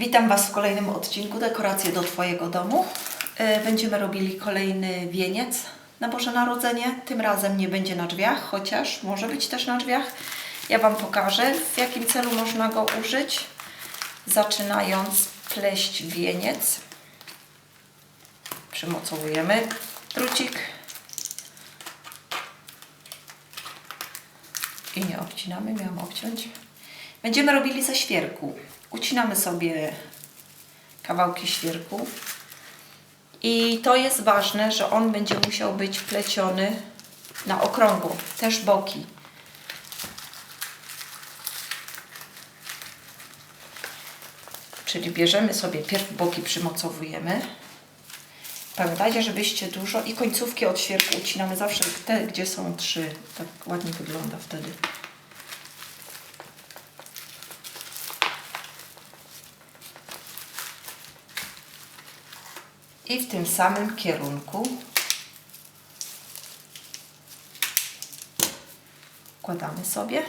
Witam Was w kolejnym odcinku Dekoracje do Twojego domu. E, Będziemy robili kolejny wieniec na Boże Narodzenie. Tym razem nie będzie na drzwiach, chociaż może być też na drzwiach. Ja Wam pokażę, w jakim celu można go użyć. Zaczynając pleść wieniec. Przymocowujemy drucik. I nie obcinamy, miałam obciąć. Będziemy robili ze świerku. Ucinamy sobie kawałki świerku. I to jest ważne, że on będzie musiał być pleciony na okrągło, też boki. Czyli bierzemy sobie pierw boki, przymocowujemy. Pamiętajcie, żebyście dużo i końcówki od świerku ucinamy zawsze te, gdzie są trzy. Tak ładnie wygląda wtedy. I w tym samym kierunku układamy sobie.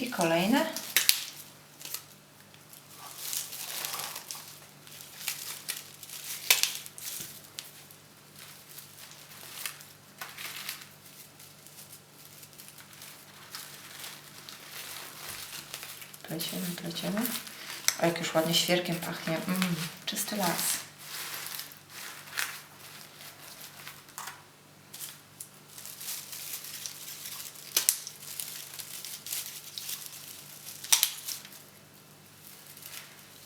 I kolejne. Pleciemy, pleciemy. A jak już ładnie świerkiem pachnie. Mm, czysty las.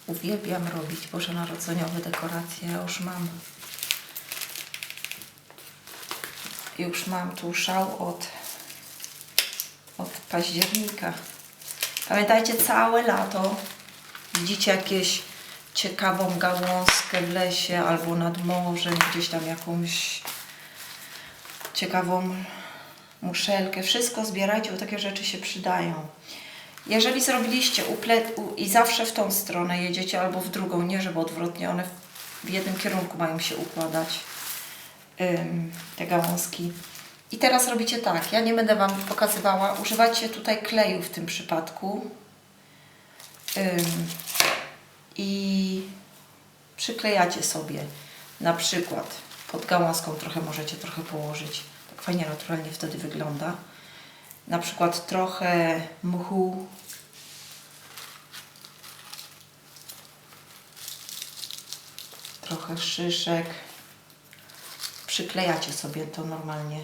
Uwielbiam robić bożonarodzeniowe dekoracje. Ja już mam już mam tu szał od, od października. Pamiętajcie, całe lato widzicie jakieś ciekawą gałązkę w lesie albo nad morzem, gdzieś tam jakąś ciekawą muszelkę. Wszystko zbierajcie, bo takie rzeczy się przydają. Jeżeli zrobiliście uplet i zawsze w tą stronę jedziecie albo w drugą, nie żeby odwrotnie, one w jednym kierunku mają się układać te gałązki. I teraz robicie tak, ja nie będę Wam pokazywała, używacie tutaj kleju w tym przypadku i przyklejacie sobie na przykład pod gałązką trochę możecie trochę położyć, tak fajnie naturalnie wtedy wygląda. Na przykład trochę mchu trochę szyszek. Przyklejacie sobie to normalnie.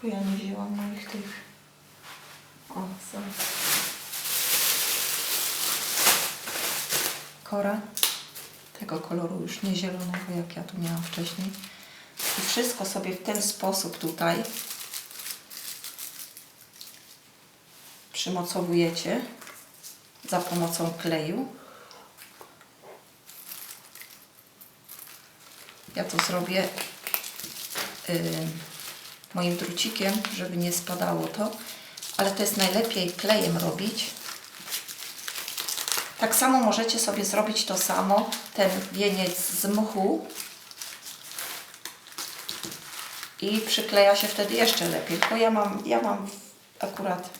Tylko ja nie wzięłam moich tych. O. Kora tego koloru już nie zielonego, jak ja tu miałam wcześniej. I wszystko sobie w ten sposób tutaj przymocowujecie za pomocą kleju. Ja to zrobię y, moim drucikiem, żeby nie spadało to, ale to jest najlepiej klejem robić. Tak samo możecie sobie zrobić to samo, ten wieniec z mchu i przykleja się wtedy jeszcze lepiej. Tylko ja mam, ja mam akurat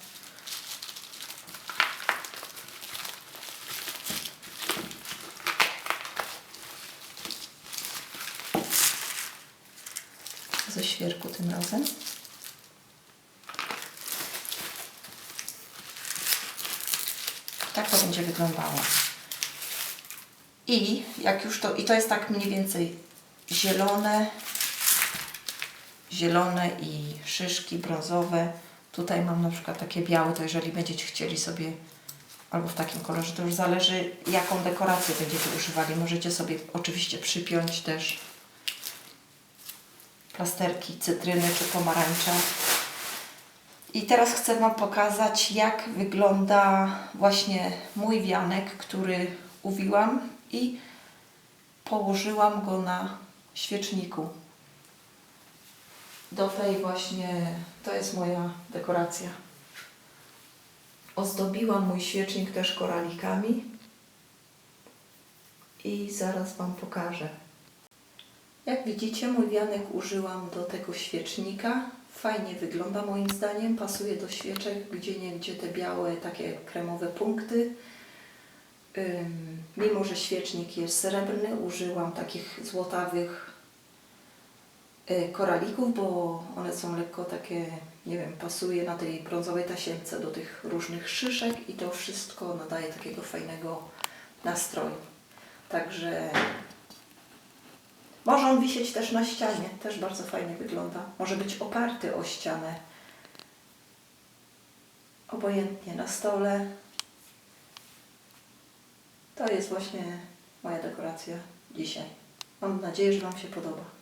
ze świerku tym razem. Tak to będzie wyglądało. I jak już to, i to jest tak mniej więcej zielone, zielone i szyszki brązowe. Tutaj mam na przykład takie białe, to jeżeli będziecie chcieli sobie albo w takim kolorze, to już zależy jaką dekorację będziecie używali. Możecie sobie oczywiście przypiąć też plasterki cytryny czy pomarańcza. I teraz chcę Wam pokazać, jak wygląda właśnie mój wianek, który uwiłam i położyłam go na świeczniku. Do tej właśnie, to jest moja dekoracja. Ozdobiłam mój świecznik też koralikami i zaraz Wam pokażę. Jak widzicie, mój wianek użyłam do tego świecznika. Fajnie wygląda moim zdaniem, pasuje do świeczek, gdzie nie gdzie te białe, takie kremowe punkty. Mimo, że świecznik jest srebrny, użyłam takich złotawych y, koralików, bo one są lekko takie, nie wiem, pasuje na tej brązowej tasiemce do tych różnych szyszek i to wszystko nadaje takiego fajnego nastroju. Także może on wisieć też na ścianie, też bardzo fajnie wygląda. Może być oparty o ścianę. Obojętnie na stole. To jest właśnie moja dekoracja dzisiaj. Mam nadzieję, że Wam się podoba.